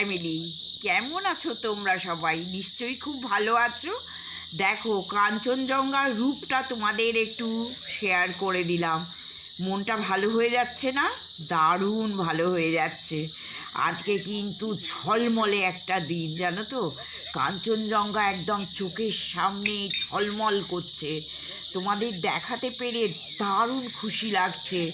Family. কেমন আছো তোমরা সবাই? নিশ্চয়ই খুব ভালো আছো। দেখো, কাঞ্চনজঙ্ঘার রূপটা তোমাদের একটু শেয়ার করে দিলাম। মনটা ভালো হয়ে যাচ্ছে না? দারুণ ভালো হয়ে যাচ্ছে। আজকে কিন্তু ঝলমলে একটা দিন, জানো তো? কাঞ্চনজঙ্ঘা একদম চোখের সামনে ঝলমল করছে। তোমাদের দেখাতে পেরে দারুণ খুশি লাগছে।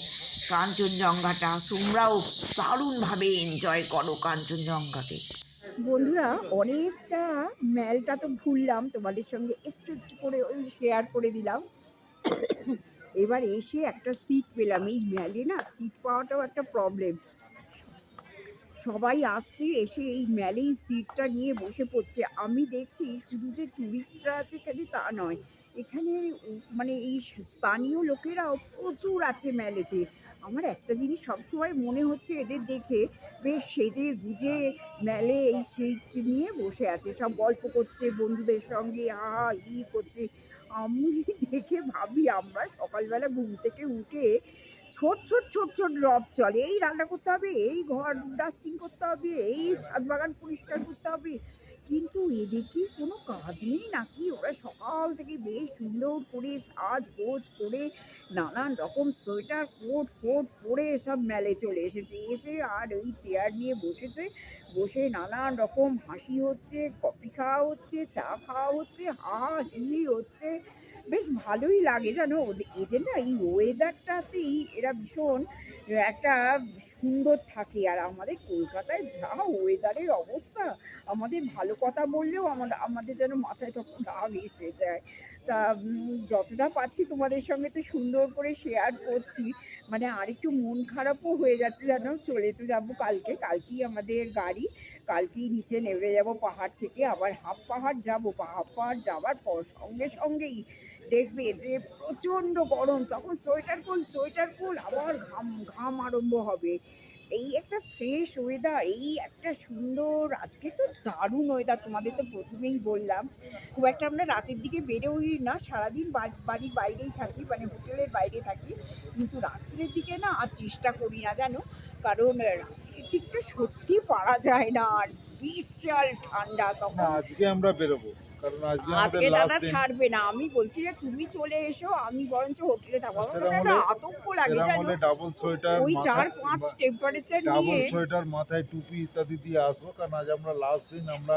কাঞ্চনজঙ্ঘাটা, তোমরাও দারুণভাবে এনজয় করো কাঞ্চনজঙ্ঘাকে। বন্ধুরা, অনেকটা ম্যালটা তো ভুললাম, তোমাদের সঙ্গে একটু একটু করে ওই শেয়ার করে দিলাম। এবার এসে একটা সিট পেলাম, এই ম্যালে না সিট পাওয়াটাও একটা প্রবলেম সবাই আসছে, এসে এই ম্যালেই সিটটা নিয়ে বসে পড়ছে। আমি দেখছি শুধু যে ট্যুরিস্টরা আছে এখানে তা নয়, এখানে মানে এই স্থানীয় লোকেরাও প্রচুর আছে ম্যালেতে। আমার একটা জিনিস সবসময় মনে হচ্ছে এদের দেখে, বেশ সেজে গুজে মেলে এই সিট নিয়ে বসে আছে। সব গল্প করছে, বন্ধুদের সঙ্গে হা ই করছে। আমি দেখে ভাবি আমরা সকালবেলা ঘুম থেকে উঠে ছোট ছোট ছোট ছোট রব চলে। এই রান্না করতে হবে, এই ঘর ডাস্টিং করতে হবে, এই ছাদ বাগান পরিষ্কার করতে হবে। কিন্তু এদের কি কোনো কাজ নেই নাকি? ওরা সকাল থেকে বেশ সুন্দর করে সাজ গোজ করে নানান রকম সোয়েটার, কোট ফোট পরে সব মেলে চলে এসেছে। এসে আর ওই চেয়ার নিয়ে বসেছে। বসে নানান রকম হাসি হচ্ছে, কফি খাওয়া হচ্ছে, চা খাওয়া হচ্ছে, হা, হি হচ্ছে। বেশ ভালোই লাগে জানো? এদের না এই ওয়েদারটাতেই এরা ভীষণ একটা সুন্দর থাকে। আর আমাদের কলকাতায় যা ওয়েদারের অবস্থা, আমাদের ভালো কথা বললেও আমাদের আমাদের যেন মাথায় তখন দাগ এসে যায়। তা যতটা পাচ্ছি তোমাদের সঙ্গে তো সুন্দর করে শেয়ার করছি। মানে আর একটু মন খারাপও হয়ে যাচ্ছে যেন চলে তো যাব কালকে। কালকেই আমাদের গাড়ি, কালকেই নিচে নেমে যাব পাহাড় থেকে। আবার হাফ পাহাড় যাব। হাফ পাহাড় যাওয়ার পর সঙ্গে সঙ্গেই দেখবে যে প্রচণ্ড গরম, তখন সোয়েটার খোল সোয়েটার খোল, আবার ঘাম ঘাম আরম্ভ হবে। এই একটা ফ্রেশ ওয়েদার এই একটা সুন্দর, আজকে তো দারুণ ওয়েদার তোমাদের তো প্রথমেই বললাম। খুব একটা আমরা রাতের দিকে বেরোই না, সারাদিন বাড়ির বাইরেই থাকি মানে হোটেলের বাইরে থাকি, কিন্তু রাত্রের দিকে না আর চেষ্টা করি না, জানো? কারণ রাত্রের দিকটা সত্যি পারা যায় না, আর বিশাল ঠান্ডা তখন। আজকে আমরা বেরোবো। কারণ আজকে আমাদের দাদা লাস্ট দিন। ছাড়বে না। আমি বলছি যে তুমি চলে এসো আমি বরঞ্চ হোটেলে থাকব। আমার সেরম একটা হলে- আতঙ্ক লাগে সেরকম জানো? হলে ডাবল সোয়েটার ওই চার পাঁচ টেম্পারেচার ডাবল নিয়ে সোয়েটার মাথায় টুপি ইত্যাদি দিয়ে আসব কারণ আজ আমরা লাস্ট দিন আমরা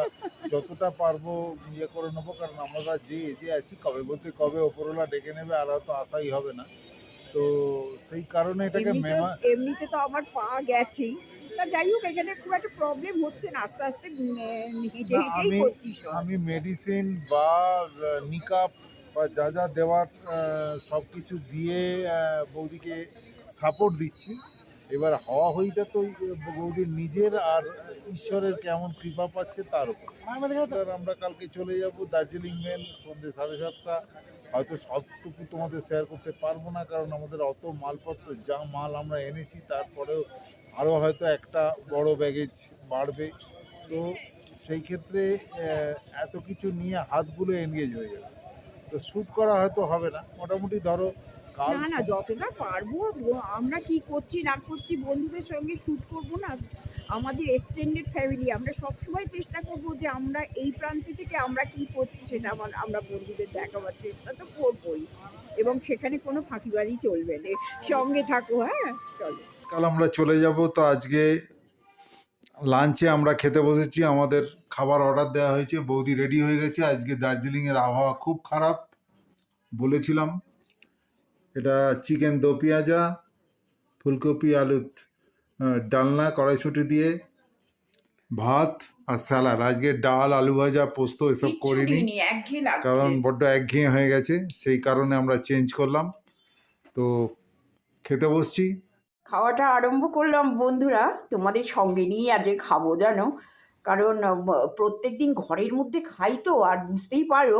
যতটা পারব ইয়ে করে নেব কারণ আমরা যে এজে আছি কবে বলতে কবে ওপরওয়ালা ডেকে নেবে আর হয়তো আশাই হবে না। তো সেই কারণে এটাকে এমনিতে মেমা এমনিতে তো আমার পা গেছেই। তা যাই হোক এখানে খুব একটা প্রবলেম হচ্ছে না। আস্তে আস্তে হেঁটে হেঁটেই আমি- করছি আমি মেডিসিন বা নিকাপ বা যা যা দেওয়ার সব কিছু দিয়ে বৌদিকে সাপোর্ট দিচ্ছি। এবার হওয়া হইটা তো বৌদির নিজের আর ঈশ্বরের কেমন কৃপা পাচ্ছে তার উপর। আমরা কালকে চলে যাব দার্জিলিং মেল সন্ধ্যে সাড়ে সাতটা। হয়তো সবটুকু তোমাদের শেয়ার করতে পারব না কারণ আমাদের অত মালপত্র যা মাল আমরা এনেছি তারপরেও আরও হয়তো একটা বড় ব্যাগেজ বাড়বে। তো সেই ক্ষেত্রে এত কিছু নিয়ে হাতগুলো এনগেজ হয়ে যাবে। তো শ্যুট করা হয়তো হবে না। মোটামুটি ধরো না না যতটা পারব আমরা কি করছি না করছি বন্ধুদের সঙ্গে শ্যুট করব না আমাদের এক্সটেন্ডেড ফ্যামিলি আমরা সবসময় চেষ্টা করব যে আমরা এই প্রান্তে থেকে আমরা কি করছি সেটা আমার আমরা বন্ধুদের দেখাবার চেষ্টা তো করবোই। এবং সেখানে কোনো ফাঁকিবাজি চলবে না। সঙ্গে থাকো হ্যাঁ? চলো। কাল আমরা চলে যাব তো আজকে লাঞ্চে আমরা খেতে বসেছি। আমাদের খাবার অর্ডার দেওয়া হয়েছে বৌদি রেডি হয়ে গেছে। আজকে দার্জিলিংয়ের আবহাওয়া খুব খারাপ বলেছিলাম। এটা চিকেন দো পেঁয়াজা ফুলকপি আলু আহ, ডালনা কড়াইশুটি দিয়ে ভাত আর স্যালাড। আজকে ডাল আলু ভাজা পোস্ত এসব করিনি কারণ বড্ড একঘেয়ে হয়ে গেছে সেই কারণে আমরা চেঞ্জ করলাম। তো খেতে বসছি। খাওয়াটা আরম্ভ করলাম বন্ধুরা তোমাদের সঙ্গে নিয়ে আজকে খাব জানো? কারণ প্রত্যেক দিন ঘরের মধ্যে খাই তো আর বুঝতেই পারো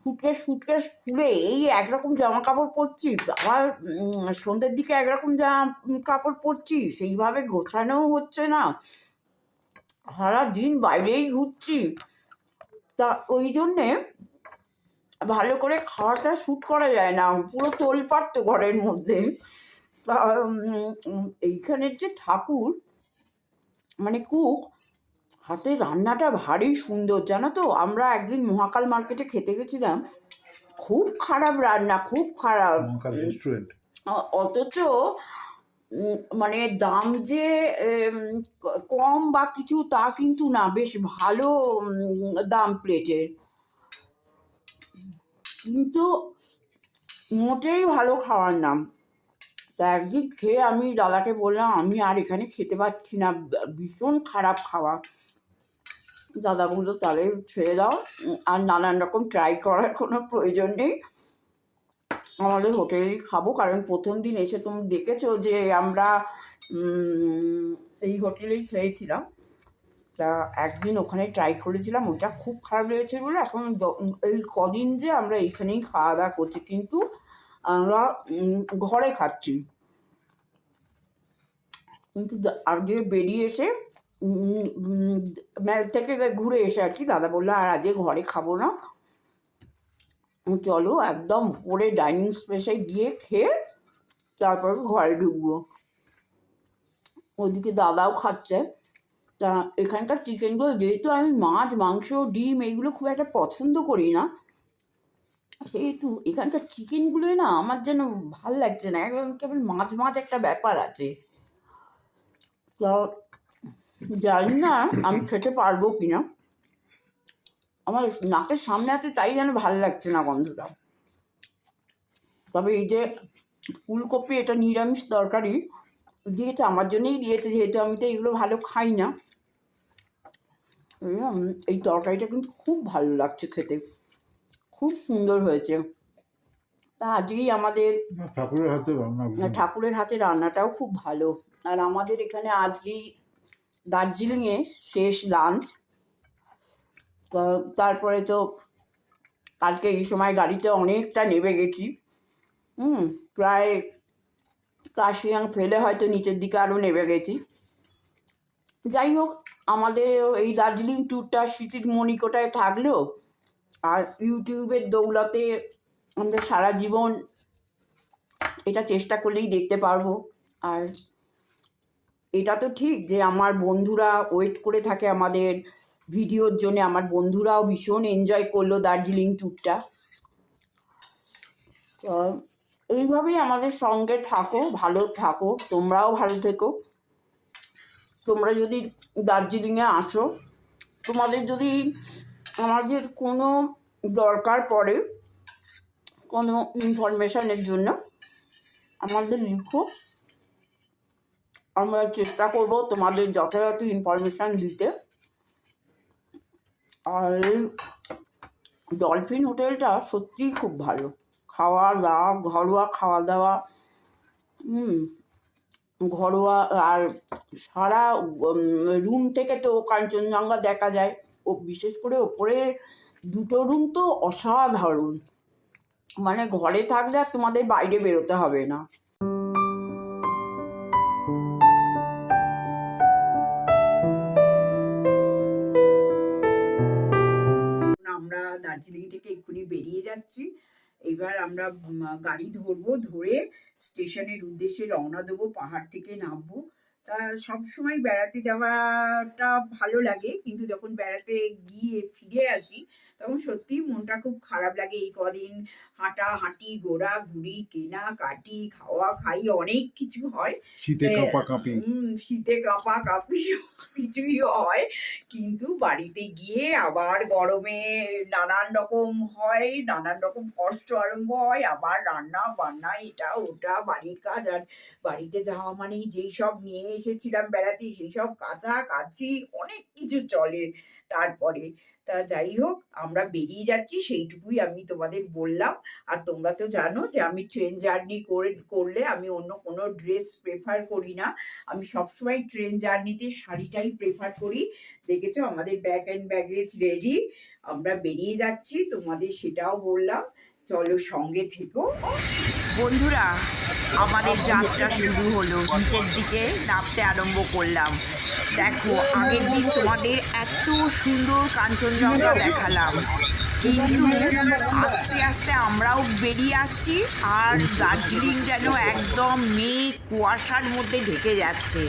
সুটকেস সুটকেস খুলে এই একরকম জামা কাপড় পরছি, আবার সন্ধ্যের দিকে একরকম জামা কাপড় পরছি, সেইভাবে গোছানোও হচ্ছে না। সারা দিন বাইরেই ঘুরছি। তা ওই জন্যে ভালো করে খাওয়াটা শ্যুট করা যায় না, পুরো তোলপাড় তো ঘরের মধ্যে। এইখানের যে ঠাকুর মানে কুক হাতে রান্নাটা ভারী সুন্দর জানো তো? আমরা একদিন মহাকাল মার্কেটে খেতে গেছিলাম। খুব খারাপ রান্না খুব খারাপ। রেস্টুরেন্ট অথচ মানে দাম যে কম বা কিছু তা কিন্তু না বেশ ভালো দাম প্লেটের কিন্তু মোটেই ভালো খাওয়ার নাম। তা একদিন খেয়ে আমি দাদাকে বললাম আমি আর এখানে খেতে পারছি না ভীষণ খারাপ খাওয়া। দাদা বলল তাহলে ছেড়ে দাও। আর নানান রকম ট্রাই করার কোনো প্রয়োজন নেই। আমাদের হোটেলেই খাব, কারণ প্রথম দিন এসে তুমি দেখেছ যে আমরা এই হোটেলেই খেয়েছিলাম। তা একদিন ওখানে ট্রাই করেছিলাম ওটা খুব খারাপ লেগেছে বলে এখন এই কদিন যে আমরা এইখানেই খাওয়া দাওয়া করছি, কিন্তু আমরা ঘরে খাচ্ছি। কিন্তু আগে বেরিয়ে এসে ম্যাল থেকে ঘুরে এসে আর কি দাদা বলল, আর আজকে ঘরে খাব না। চলো একদম উপরে ডাইনিং স্পেসে গিয়ে খেয়ে তারপর ঘরে ঢুকবো। ওদিকে দাদাও খাচ্ছে। তা এখানকার চিকেনগুলো যেহেতু আমি মাছ, মাংস, ডিম এইগুলো খুব একটা পছন্দ করি না, সেহেতু এখানকার চিকেনগুলোই না আমার যেন ভালো লাগছে না। একদম কেবল মাছ মাছ একটা ব্যাপার আছে। তা জানি না আমি খেতে পারব কিনা। আমার নাকের সামনে আছে তাই যেন ভালো লাগছে না গন্ধটা। তবে এই যে ফুলকপি এটা নিরামিষ তরকারি দিয়েছে আমার জন্যই দিয়েছে যেহেতু আমি তো এগুলো ভালো খাই না। এই তরকারিটা কিন্তু খুব ভালো লাগছে খেতে। খুব সুন্দর হয়েছে। তা আজকেই আমাদের ঠাকুরের হাতে রান্না ঠাকুরের হাতে রান্নাটাও খুব ভালো। আর আমাদের এখানে আজকেই দার্জিলিংয়ে শেষ লাঞ্চ। তারপরে তো কালকে এই সময় গাড়িতে অনেকটা নেমে গেছি। হুম, প্রায় কাশিয়াং ফেলে হয়তো নিচের দিকে আরও নেমে গেছি। যাই হোক, আমাদের এই দার্জিলিং ট্যুরটা স্মৃতির মণিকোটায় থাকলেও আর ইউটিউবের দৌলতে আমরা সারা জীবন এটা চেষ্টা করলেই দেখতে পারব। আর এটা তো ঠিক যে আমার বন্ধুরা ওয়েট করে থাকে আমাদের ভিডিওর জন্য। আমার বন্ধুরাও ভীষণ এনজয় করল দার্জিলিং ট্যুরটা তো এইভাবেই আমাদের সঙ্গে থাকো, ভালো থাকো, তোমরাও ভালো থেকো। তোমরা যদি দার্জিলিংয়ে আসো, তোমাদের যদি আমাদের কোনো দরকার পড়ে, কোনো ইনফরমেশনের জন্য আমাদের লিখো। আমরা চেষ্টা করব তোমাদের যথাযথ ইনফরমেশান দিতে। আর ডলফিন হোটেলটা সত্যিই খুব ভালো। খাওয়া দাওয়া, ঘরোয়া খাওয়া দাওয়া, হুম, ঘরোয়া আর সারা রুম থেকে তো কাঞ্চনজঙ্ঘা দেখা যায়। ও, বিশেষ করে ওপরে দুটো রুম তো অসাধারণ। মানে ঘরে থাকলে আর তোমাদের বাইরে বেরোতে হবে না। দার্জিলিং থেকে এক্ষুনি বেরিয়ে যাচ্ছি। এবার আমরা গাড়ি ধরবো, ধরে স্টেশনের উদ্দেশ্যে রওনা দেবো, পাহাড় থেকে নামবো। তা সব সময় বেড়াতে যাওয়াটা ভালো লাগে, কিন্তু যখন বেড়াতে গিয়ে ফিরে আসি তখন সত্যিই মনটা খুব খারাপ লাগে। এই কদিন হাঁটা হাঁটি ঘোরা ঘুরি কেনা কাটি খাওয়া খাই অনেক কিছু হয়। শীতে কাঁপা কাঁপি। শীতে কাঁপা কাঁপি কিছুই হয়। কিন্তু বাড়িতে গিয়ে আবার গরমে নানান রকম হয় নানান রকম কষ্ট আরম্ভ হয়। আবার রান্না বান্না এটা ওটা বাড়ির কাজ আর বাড়িতে যাওয়া মানে যেই সব নিয়ে এসেছিলাম বেড়াতে সেই সব কাঁচা কাচি অনেক কিছু চলে তারপরে। তা যাই হোক, আমরা বেরিয়ে যাচ্ছি, সেইটুকুই আমি তোমাদের বললাম। আর তোমরা তো জানো যে আমি ট্রেন জার্নি করে, করলে আমি অন্য কোনো ড্রেস প্রেফার করি না। আমি সবসময় ট্রেন জার্নিতে শাড়িটাই প্রেফার করি। দেখেছ? আমাদের ব্যাগ অ্যান্ড ব্যাগেজ রেডি আমরা বেরিয়ে যাচ্ছি, তোমাদের সেটাও বললাম। চলো সঙ্গে থেকো। বন্ধুরা, আমাদের যাত্রা শুরু হলো। নিচের দিকে নামতে আরম্ভ করলাম। দেখো, আগের দিন তোমাদের এত সুন্দর কাঞ্চনজঙ্ঘা দেখালাম। কিন্তু আস্তে আস্তে আমরাও বেরিয়ে আসছি আর দার্জিলিং যেন একদম মেঘ কুয়াশার মধ্যে ঢেকে যাচ্ছে।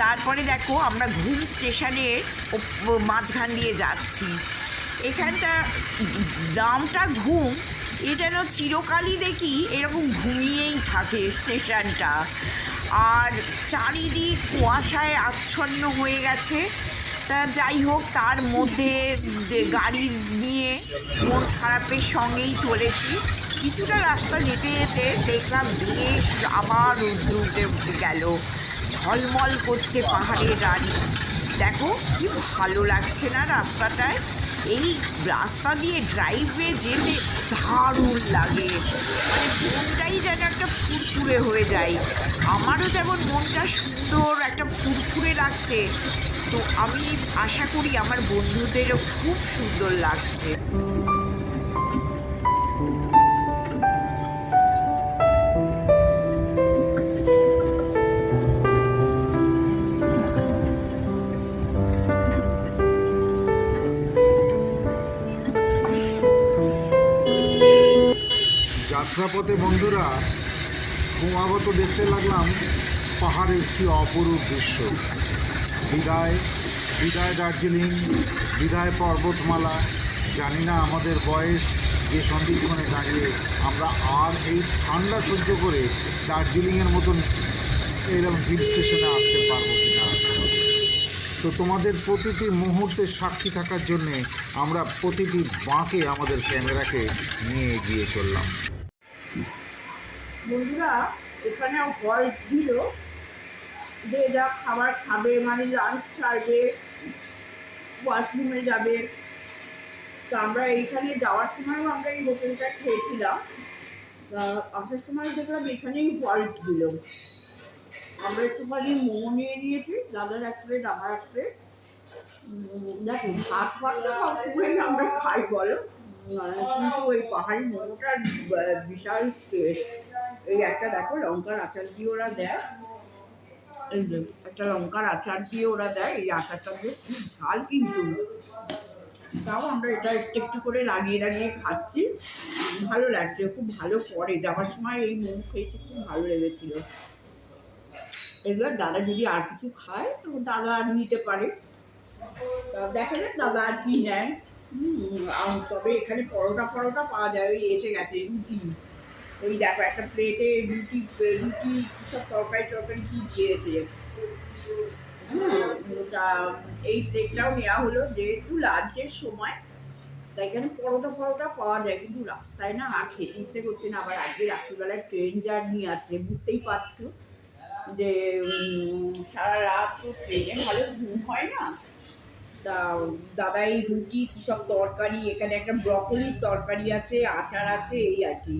তারপরে দেখো, আমরা ঘুম স্টেশনের মাঝখান দিয়ে যাচ্ছি। এখানটা দামটা ঘুম এ যেন চিরকালই দেখি এরকম ঘুমিয়েই থাকে স্টেশনটা। আর চারিদিক কুয়াশায় আচ্ছন্ন হয়ে গেছে। তা যাই হোক, তার মধ্যে গাড়ি নিয়ে মন খারাপের সঙ্গেই চলেছি। কিছুটা রাস্তা যেতে যেতে দেখলাম বেশ আবার রৌদ্র উঠে উঠে গেল। ঝলমল করছে পাহাড়ের রানী। দেখো, কি ভালো লাগছে না রাস্তাটায়। এই রাস্তা দিয়ে ড্রাইভে যেতে দারুণ লাগে। মানে মনটাই যেন একটা ফুরফুরে হয়ে যায়। আমারও যেমন মনটা সুন্দর একটা ফুরফুরে লাগছে, তো আমি আশা করি আমার বন্ধুদেরও খুব সুন্দর লাগছে। যাত্রাপথে বন্ধুরা, ক্রমাগত দেখতে লাগলাম পাহাড়ের কি অপরূপ দৃশ্য। বিদায় বিদায় দার্জিলিং, বিদায় পর্বতমালা। জানি না আমাদের বয়স, যে সন্ধিক্ষণে দাঁড়িয়ে আমরা আর এই ঠান্ডা সহ্য করে দার্জিলিংয়ের মতন এরকম হিল স্টেশনে আসতে পারব কিনা। তো তোমাদের প্রতিটি মুহূর্তে সাক্ষী থাকার জন্যে আমরা প্রতিটি বাঁকে আমাদের ক্যামেরাকে নিয়ে এগিয়ে চললাম। বন্ধুরা, এখানে হল দিল। যে যা খাবার খাবে মানে লাঞ্চ সারবে ওয়াশরুমে যাবে। তো আমরা এইখানে যাওয়ার সময়ও আমরা এই হোটেলটা খেয়েছিলাম। আসার সময় দেখলাম এখানেই হল্ট দিল। আমরা একটুখানি মোমো নিয়ে নিয়েছি, দাদার এক প্লেট আমার এক প্লেট দেখো, ভাত ভাতটা সবসময় আমরা খাই, বলো। কিন্তু ওই পাহাড়ি মোমোটার বিশাল টেস্ট এই একটা দেখো লঙ্কার আচার দিয়ে ওরা দেয়। এই যে। একটা লঙ্কার আচার দিয়ে ওরা দেয় এই আচারটা দিয়ে খুব ঝাল কিন্তু। তাও আমরা এটা একটু একটু করে লাগিয়ে লাগিয়ে খাচ্ছি। ভালো লাগছে খুব ভালো পরে যাওয়ার সময় এই মোমো খেয়েছি খুব ভালো লেগেছিল। এবার দাদা যদি আর কিছু খায় তো দাদা আর নিতে পারে। দেখা যাক দাদা আর কি নেয়। হুম, তবে এখানে পরোটা পরোটা পাওয়া যায় ওই এসে গেছে রুটি। ওই দেখো একটা প্লেটে রুটি রুটি সব তরকারি টরকারি কি হুম, তা এই প্লেটটাও নেওয়া হলো। যেহেতু লাঞ্চের সময় তাই এখানে পরোটা পরোটা পাওয়া যায়। কিন্তু রাস্তায় না আর খেতে ইচ্ছে করছে না। আবার আজকে রাত্রিবেলায় ট্রেন জার্নি আছে বুঝতেই পারছ যে সারা রাত তো ট্রেনে ভালো ঘুম হয় না। তা দাদা এই রুটি কী সব তরকারি? এখানে একটা ব্রকলির তরকারি আছে আচার আছে এই আর কি।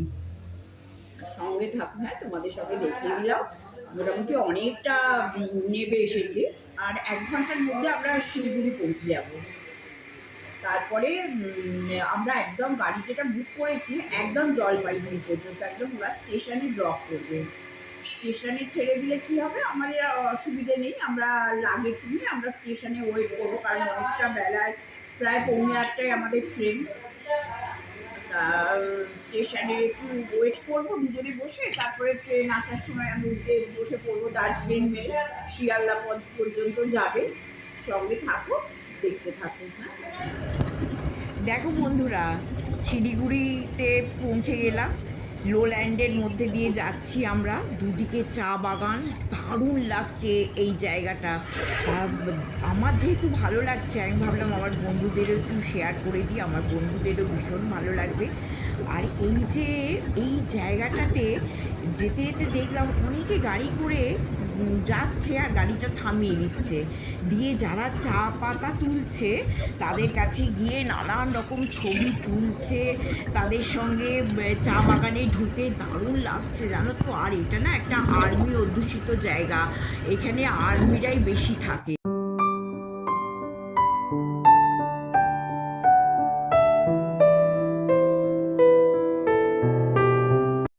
সঙ্গে থাকুন হ্যাঁ তোমাদের সঙ্গে দেখিয়ে দিলাম। মোটামুটি অনেকটা নেবে এসেছে। আর এক ঘণ্টার মধ্যে আমরা শিলিগুড়ি পৌঁছে যাব। তারপরে আমরা একদম গাড়ি যেটা বুক করেছি, একদম জলপাইগুড়ি পর্যন্ত, একদম ওরা স্টেশনে ড্রপ করবে। স্টেশনে ছেড়ে দিলে কি হবে? আমাদের অসুবিধে নেই, আমরা লাগেজ নিয়ে আমরা স্টেশনে ওয়েট করব, কারণ অনেকটা বেলায়, প্রায় পৌনে আটটায় আমাদের ট্রেন স্টেশনে একটু ওয়েট করব, দুজনে বসে, তারপরে ট্রেন আসার সময় আমি উঠে বসে পড়ব দার্জিলিং মেল। শিয়ালদা পথ পর্যন্ত যাবে। সঙ্গে থাকো, দেখতে থাকো হ্যাঁ। দেখো বন্ধুরা, শিলিগুড়িতে পৌঁছে গেলাম। লোল্যান্ডের মধ্যে দিয়ে যাচ্ছি আমরা। দুদিকে চা বাগান, দারুণ লাগছে এই জায়গাটা। আমার যেহেতু ভালো লাগছে, আমি ভাবলাম আমার বন্ধুদেরও একটু শেয়ার করে দিই, আমার বন্ধুদেরও ভীষণ ভালো লাগবে। আর এই যে, এই জায়গাটাতে যেতে যেতে দেখলাম অনেকে গাড়ি করে যাচ্ছে আর গাড়িটা থামিয়ে দিচ্ছে। দিয়ে যারা চা পাতা তুলছে, তাদের কাছে গিয়ে নানান রকম ছবি তুলছে। তাদের সঙ্গে চা বাগানে ঢুকে দারুণ লাগছে, জানো তো? আর এটা না একটা আর্মি অধ্যুষিত জায়গা। এখানে আর্মিরাই বেশি থাকে।